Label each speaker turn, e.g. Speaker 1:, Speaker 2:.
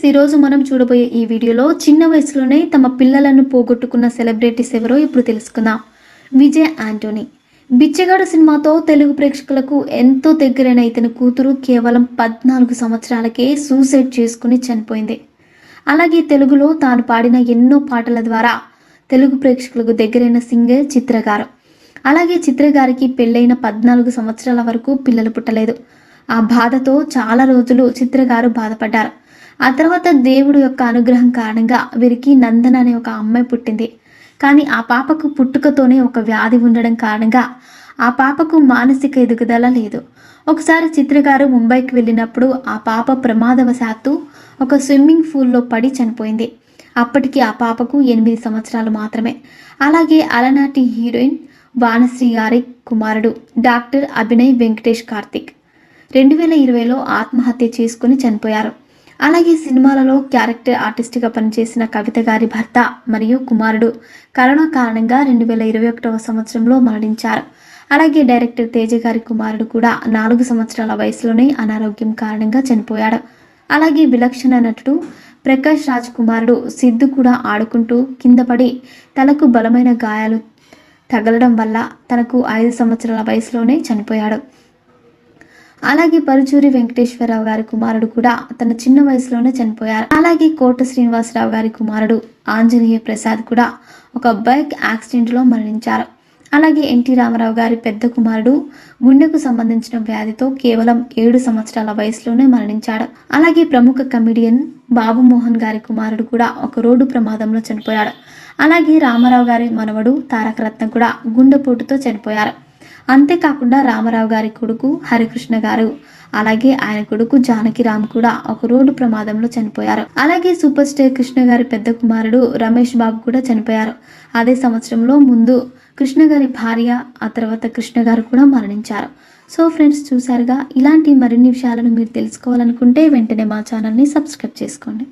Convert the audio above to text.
Speaker 1: Friends ఈరోజు మనం చూడబోయే ఈ వీడియోలో చిన్న వయసులోనే తమ పిల్లలను పోగొట్టుకున్న సెలబ్రిటీస్ ఎవరో ఇప్పుడు తెలుసుకుందాం. విజయ్ ఆంటోనీ. బిచ్చగాడు సినిమాతో తెలుగు ప్రేక్షకులకు ఎంతో దగ్గరైన ఇతని కూతురు కేవలం పద్నాలుగు సంవత్సరాలకే సూసైడ్ చేసుకుని చనిపోయింది. అలాగే తెలుగులో తాను పాడిన ఎన్నో పాటల ద్వారా తెలుగు ప్రేక్షకులకు దగ్గరైన సింగర్ చిత్రగారు. అలాగే చిత్రగారికి పెళ్ళైన పద్నాలుగు సంవత్సరాల వరకు పిల్లలు పుట్టలేదు. ఆ బాధతో చాలా రోజులు చిత్రగారు బాధపడ్డారు. ఆ తర్వాత దేవుడు యొక్క అనుగ్రహం కారణంగా వీరికి నందన అనే ఒక అమ్మాయి పుట్టింది. కానీ ఆ పాపకు పుట్టుకతోనే ఒక వ్యాధి ఉండడం కారణంగా ఆ పాపకు మానసిక ఎదుగుదల లేదు. ఒకసారి చిత్రగారు ముంబైకి వెళ్ళినప్పుడు ఆ పాప ప్రమాదవశాత్తు ఒక స్విమ్మింగ్ పూల్లో పడి చనిపోయింది. అప్పటికి ఆ పాపకు ఎనిమిది సంవత్సరాలు మాత్రమే. అలాగే అలనాటి హీరోయిన్ వానశ్రీ గారి కుమారుడు డాక్టర్ అభినయ్ వెంకటేష్ కార్తిక్. రెండు వేల ఇరవైలో ఆత్మహత్య చేసుకుని చనిపోయారు. అలాగే సినిమాలలో క్యారెక్టర్ ఆర్టిస్ట్గా పనిచేసిన కవిత గారి భర్త మరియు కుమారుడు. కరోనా కారణంగా రెండు వేల ఇరవై ఒకటవ సంవత్సరంలో మరణించారు. అలాగే డైరెక్టర్ తేజ గారి కుమారుడు కూడా నాలుగు సంవత్సరాల వయసులోనే అనారోగ్యం కారణంగా చనిపోయాడు. అలాగే విలక్షణ నటుడు ప్రకాష్ రాజ్ కుమారుడు సిద్ధు కూడా ఆడుకుంటూ కింద పడి తలకు బలమైన గాయాలు తగలడం వల్ల తనకు ఐదు సంవత్సరాల వయసులోనే చనిపోయాడు. అలాగే పరుచూరి వెంకటేశ్వరరావు గారి కుమారుడు కూడా తన చిన్న వయసులోనే చనిపోయారు. అలాగే కోట శ్రీనివాసరావు గారి కుమారుడు ఆంజనేయ ప్రసాద్ కూడా ఒక బైక్ యాక్సిడెంట్లో మరణించారు. అలాగే ఎన్టీ రామారావు గారి పెద్ద కుమారుడు గుండెకు సంబంధించిన వ్యాధితో కేవలం ఏడు సంవత్సరాల వయసులోనే మరణించాడు. అలాగే ప్రముఖ కమిడియన్ బాబు మోహన్ గారి కుమారుడు కూడా ఒక రోడ్డు ప్రమాదంలో చనిపోయాడు. అలాగే రామారావు గారి మనవడు తారకరత్న కూడా గుండెపోటుతో చనిపోయారు. అంతేకాకుండా రామారావు గారి కొడుకు హరికృష్ణ గారు. అలాగే ఆయన కొడుకు జానకిరామ్ కూడా ఒక రోడ్డు ప్రమాదంలో చనిపోయారు. అలాగే సూపర్ స్టార్ కృష్ణ గారి పెద్ద కుమారుడు రమేష్ బాబు కూడా చనిపోయారు. అదే సంవత్సరంలో ముందు కృష్ణ గారి భార్య ఆ తర్వాత కృష్ణ గారు కూడా మరణించారు. సో ఫ్రెండ్స్ చూసారుగా ఇలాంటి మరిన్ని విషయాలను మీరు తెలుసుకోవాలనుకుంటే వెంటనే మా ఛానల్ని సబ్స్క్రైబ్ చేసుకోండి.